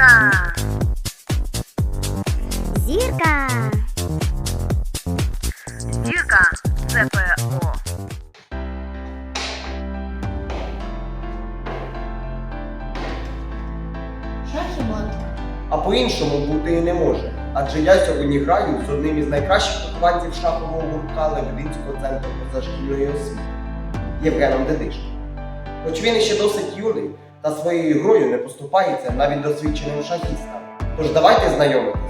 Зірка. Зірка. Зірка ЦПО. А по-іншому бути і не може. Адже я сьогодні граю з одним із найкращих вихованців шахового гуртка Лебединського центру позашкільної освіти Євгеном Дедишко. Хоч він іще досить юний та своєю грою не поступається навіть досвідченим шахістам. Тож давайте знайомитись.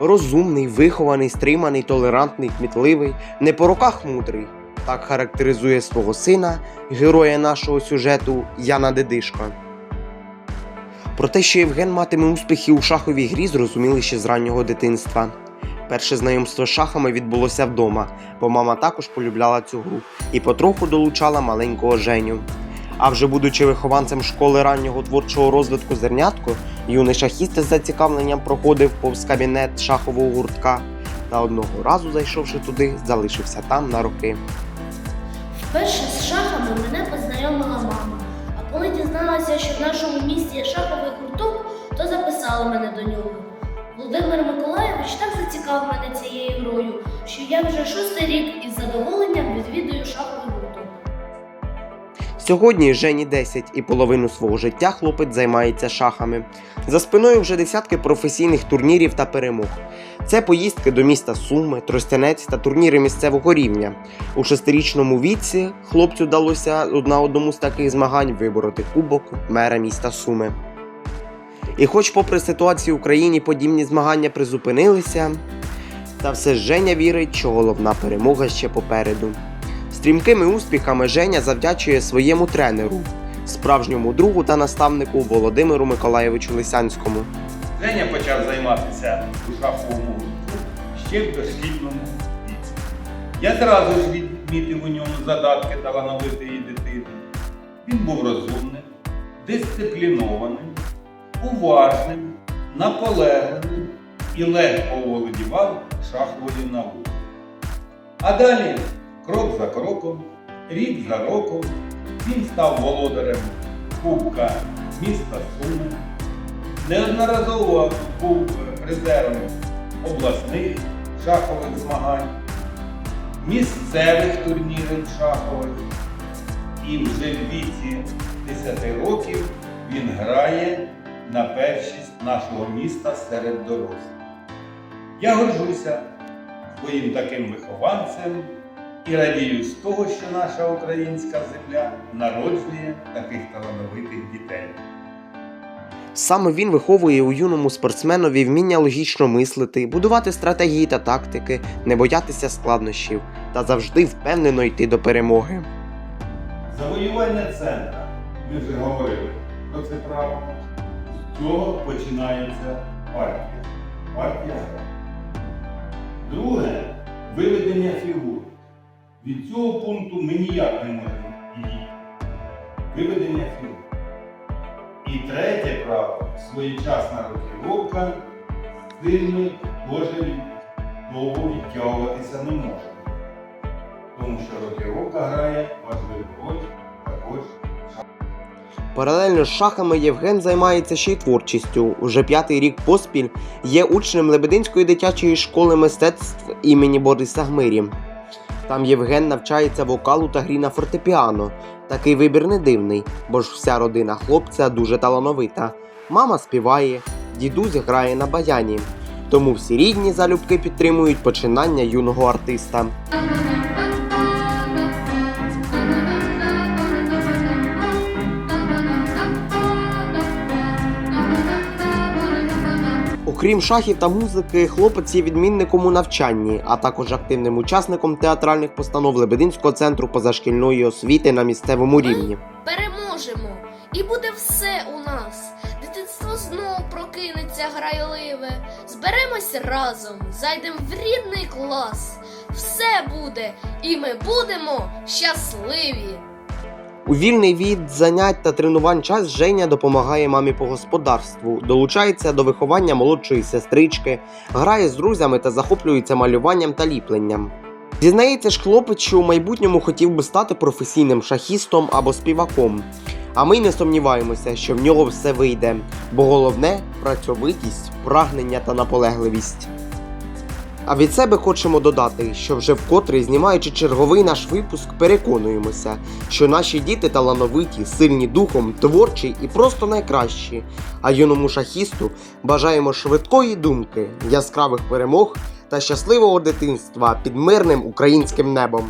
Розумний, вихований, стриманий, толерантний, кмітливий, не по руках мудрий. Так характеризує свого сина, героя нашого сюжету Яна Дедишко. Про те, що Євген матиме успіхи у шаховій грі, зрозуміли ще з раннього дитинства. Перше знайомство з шахами відбулося вдома, бо мама також полюбляла цю гру і потроху долучала маленького Женю. А вже будучи вихованцем школи раннього творчого розвитку зернятко, юний шахіст із зацікавленням проходив повз кабінет шахового гуртка та одного разу, зайшовши туди, залишився там на роки. Вперше з шахами мене познайомила мама. Дізналася, що в нашому місті є шаховий гурток, то записала мене до нього. Володимир Миколайович так зацікавив мене цією грою, що я вже шостий рік із задоволенням відвідую шаховий гурток. Сьогодні Жені 10 і половину свого життя хлопець займається шахами. За спиною вже десятки професійних турнірів та перемог. Це поїздки до міста Суми, Тростянець та турніри місцевого рівня. У шестирічному віці хлопцю вдалося на одному з таких змагань вибороти кубок мера міста Суми. І хоч, попри ситуацію в Україні, подібні змагання призупинилися, та все ж Женя вірить, що головна перемога ще попереду. Стрімкими успіхами Женя завдячує своєму тренеру, справжньому другу та наставнику Володимиру Миколаєвичу Лисянському. Женя почав займатися у шаховому ще в дошкільному віці. Я зразу ж відмітив у ньому задатки талановитої дитини. Він був розумним, дисциплінованим, уважним, наполегливим і легко оволодівав шаховою наукою. А далі, крок за кроком, рік за роком, він став володарем Кубка міста Суми, неодноразово був призером обласних шахових змагань, місцевих турнірів шахових. І вже в віці 10 років він грає на першість нашого міста серед дорослих. Я горжуся своїм таким вихованцем і радію з того, що наша українська земля народжує таких талановитих дітей. Саме він виховує у юному спортсменові вміння логічно мислити, будувати стратегії та тактики, не боятися складнощів та завжди впевнено йти до перемоги. Завоювання центра, ми вже говорили про це право. З цього починається партія. Партія. Друге виведення фігур. Від цього пункту ми ніяк не можемо її. Виведення фігур. І третє право своєчасна рокіровка, з цим довго відтягуватися не можемо. Тому що рокіровка грає важливу роль також Паралельно з шахами Євген займається ще й творчістю. Уже п'ятий рік поспіль є учнем Лебединської дитячої школи мистецтв імені Бориса Гмирі. Там Євген навчається вокалу та грі на фортепіано. Такий вибір не дивний, бо ж вся родина хлопця дуже талановита. Мама співає, дідусь грає на баяні. Тому всі рідні залюбки підтримують починання юного артиста. Окрім шахів та музики, хлопець є відмінником у навчанні, а також активним учасником театральних постанов Лебединського центру позашкільної освіти на місцевому рівні. переможемо, і буде все у нас. Дитинство знов прокинеться грайливе. Зберемось разом, зайдемо в рідний клас. Все буде, і ми будемо щасливі. У вільний від занять та тренувань час Женя допомагає мамі по господарству, долучається до виховання молодшої сестрички, грає з друзями та захоплюється малюванням та ліпленням. Зізнається ж хлопець, що у майбутньому хотів би стати професійним шахістом або співаком. А ми не сумніваємося, що в нього все вийде, бо головне працьовитість, прагнення та наполегливість. А від себе хочемо додати, що вже вкотре знімаючи черговий наш випуск, переконуємося, що наші діти талановиті, сильні духом, творчі і просто найкращі. А юному шахісту бажаємо швидкої думки, яскравих перемог та щасливого дитинства під мирним українським небом.